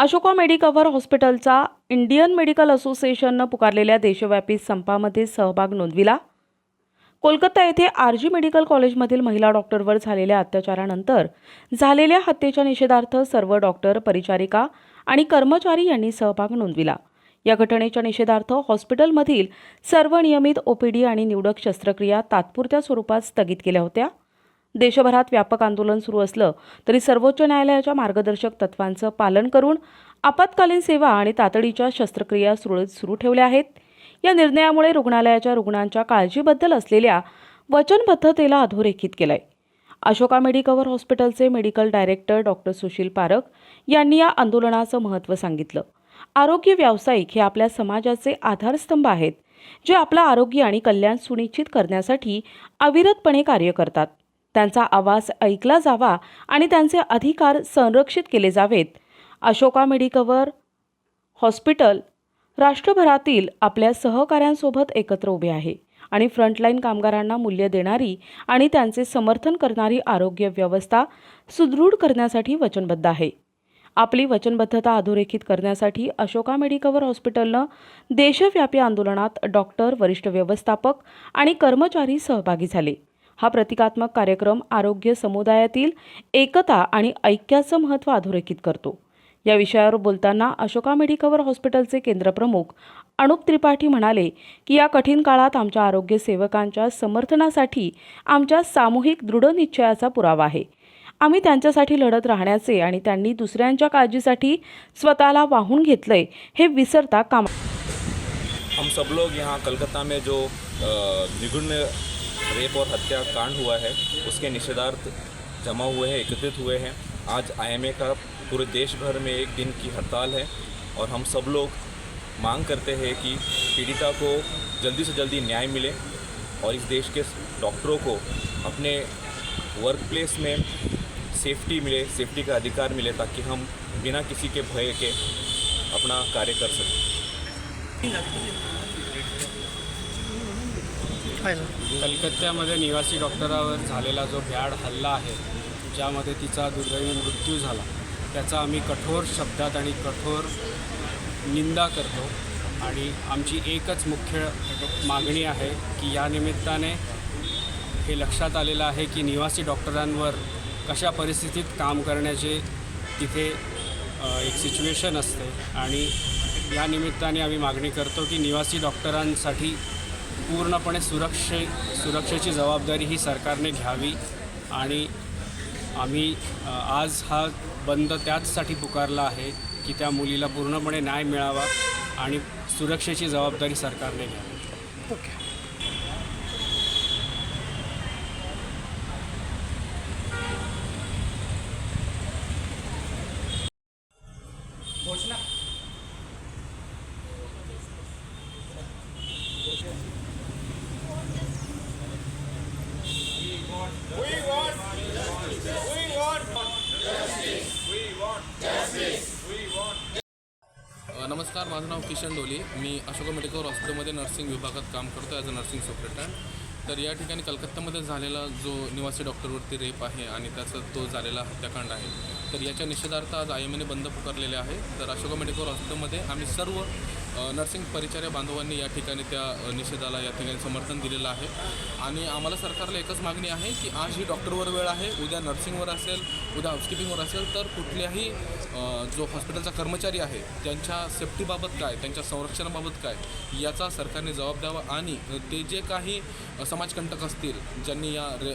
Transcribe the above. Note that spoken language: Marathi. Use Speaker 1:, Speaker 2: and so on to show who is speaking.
Speaker 1: अशोका मेडिकवर हॉस्पिटलचा इंडियन मेडिकल असोसिएशननं पुकारलेल्या देशव्यापी संपामध्ये सहभाग नोंदविला. कोलकाता येथे आर जी मेडिकल कॉलेजमधील महिला डॉक्टरवर झालेल्या अत्याचारानंतर झालेल्या हत्येच्या निषेधार्थ सर्व डॉक्टर परिचारिका आणि कर्मचारी यांनी सहभाग नोंदविला. या घटनेच्या निषेधार्थ हॉस्पिटलमधील सर्व नियमित ओपीडी आणि निवडक शस्त्रक्रिया तात्पुरत्या स्वरूपात स्थगित केल्या होत्या. देशभरात व्यापक आंदोलन सुरू असलं तरी सर्वोच्च न्यायालयाच्या मार्गदर्शक तत्वांचं पालन करून आपत्कालीन सेवा आणि तातडीच्या शस्त्रक्रिया सुरळीत सुरू ठेवल्या आहेत. या निर्णयामुळे रुग्णालयाच्या रुग्णांच्या काळजीबद्दल असलेल्या वचनबद्धतेला अधोरेखित केलंय. अशोका मेडिकवर हॉस्पिटलचे medical director doctor Sushil Parakh यांनी या आंदोलनाचं महत्त्व सांगितलं. आरोग्य व्यावसायिक हे आपल्या समाजाचे आधारस्तंभ आहेत जे आपलं आरोग्य आणि कल्याण सुनिश्चित करण्यासाठी अविरतपणे कार्य करतात. त्यांचा आवाज ऐकला जावा आणि त्यांचे अधिकार संरक्षित केले जावेत. अशोका मेडिकवर हॉस्पिटल राष्ट्रभरातील आपल्या सहकाऱ्यांसोबत एकत्र उभे आहे आणि फ्रंटलाईन कामगारांना मूल्य देणारी आणि त्यांचे समर्थन करणारी आरोग्य व्यवस्था सुदृढ करण्यासाठी वचनबद्ध आहे. आपली वचनबद्धता अधोरेखित करण्यासाठी अशोका मेडिकवर हॉस्पिटलनं देशव्यापी आंदोलनात डॉक्टर वरिष्ठ व्यवस्थापक आणि कर्मचारी सहभागी झाले. हा प्रतिकात्मक कार्यक्रम आरोग्य समुदायातील एकता आणि ऐक्याचं महत्त्व अधोरेखित करतो. या विषयावर बोलताना अशोका मेडिकवर हॉस्पिटलचे केंद्रप्रमुख अनुप त्रिपाठी म्हणाले की या कठीण काळात आमच्या आरोग्य सेवकांच्या समर्थनासाठी आमच्या सामूहिक दृढनिश्चयाचा पुरावा आहे. आम्ही त्यांच्यासाठी लढत राहण्याचे आणि त्यांनी दुसऱ्यांच्या काळजीसाठी स्वतःला वाहून घेतलंय हे विसरता कामा
Speaker 2: हम सब लोग यहाँ कलकत्ता में जो निगुण रेप और हत्या कांड हुआ है। उसके निषेधार्थ जमा हुए हैं, एकत्रित हुए हैं। आज आईएमए का पूरे देश भर में एक दिन की हड़ताल है और हम सब लोग मांग करते हैं कि पीड़िता को जल्दी से जल्दी न्याय मिले और इस देश के डॉक्टरों को अपने वर्क प्लेस में सेफ्टी मिले सेफ्टी का अधिकार मिले ताकि हम बिना किसी के भय के अपना कार्य कर सकें।
Speaker 3: कलकत्त्यामध्ये निवासी डॉक्टरावर झालेला जो भ्याड हल्ला आहे ज्यामध्ये तिचा दुर्दैवी मृत्यू झाला त्याचा आम्ही कठोर शब्दात आणि कठोर निंदा करतो. आणि आमची एकच मुख्य मागणी आहे की या निमित्ताने हे लक्षात आलेलं आहे की निवासी डॉक्टरांवर कशा परिस्थितीत काम करण्याचे तिथे एक सिच्युएशन असते. आणि या निमित्ताने आम्ही मागणी करतो की निवासी डॉक्टरांसाठी पूर्णपणे सुरक्षे सुरक्षेची जबाबदारी ही सरकारने घ्यावी आणि आम्ही आज हा बंद त्याचसाठी पुकारला आहे की त्या मुलीला पूर्णपणे न्याय मिळावा आणि सुरक्षेची जबाबदारी सरकारने घ्यावी.
Speaker 4: अ, नमस्कार माझं नाव किशन डोली. मी अशोका मेडिकल हॉस्पिटलमध्ये नर्सिंग विभागात काम करतो ॲज अ नर्सिंग सुपरिटेंडंट तर या ठिकाणी कलकत्त्यामध्ये झालेला जो निवासी डॉक्टरवरती रेप आहे आणि त्याचा तो झालेला हत्याकांड आहे तर याच्या निषेधार्थ आज आय एम एने बंद पुकारलेले आहे. तर अशोका मेडिकल हॉस्पिटलमध्ये आम्ही सर्व नर्सिंग परिचार्य बांधवांनी या ठिकाणी त्या निषेधाला या ठिकाणी समर्थन दिलेलं आहे. आणि आम्हाला सरकारला एकच मागणी आहे की आज ही डॉक्टरवर वेळ आहे उद्या नर्सिंगवर असेल उद्या हाऊसकीपिंगवर असेल तर कुठल्याही जो हॉस्पिटलचा कर्मचारी आहे त्यांच्या सेफ्टीबाबत काय त्यांच्या संरक्षणाबाबत काय याचा सरकारने जबाब द्यावा आणि ते जे काही अ, समाजकंटक असतील ज्यांनी या रे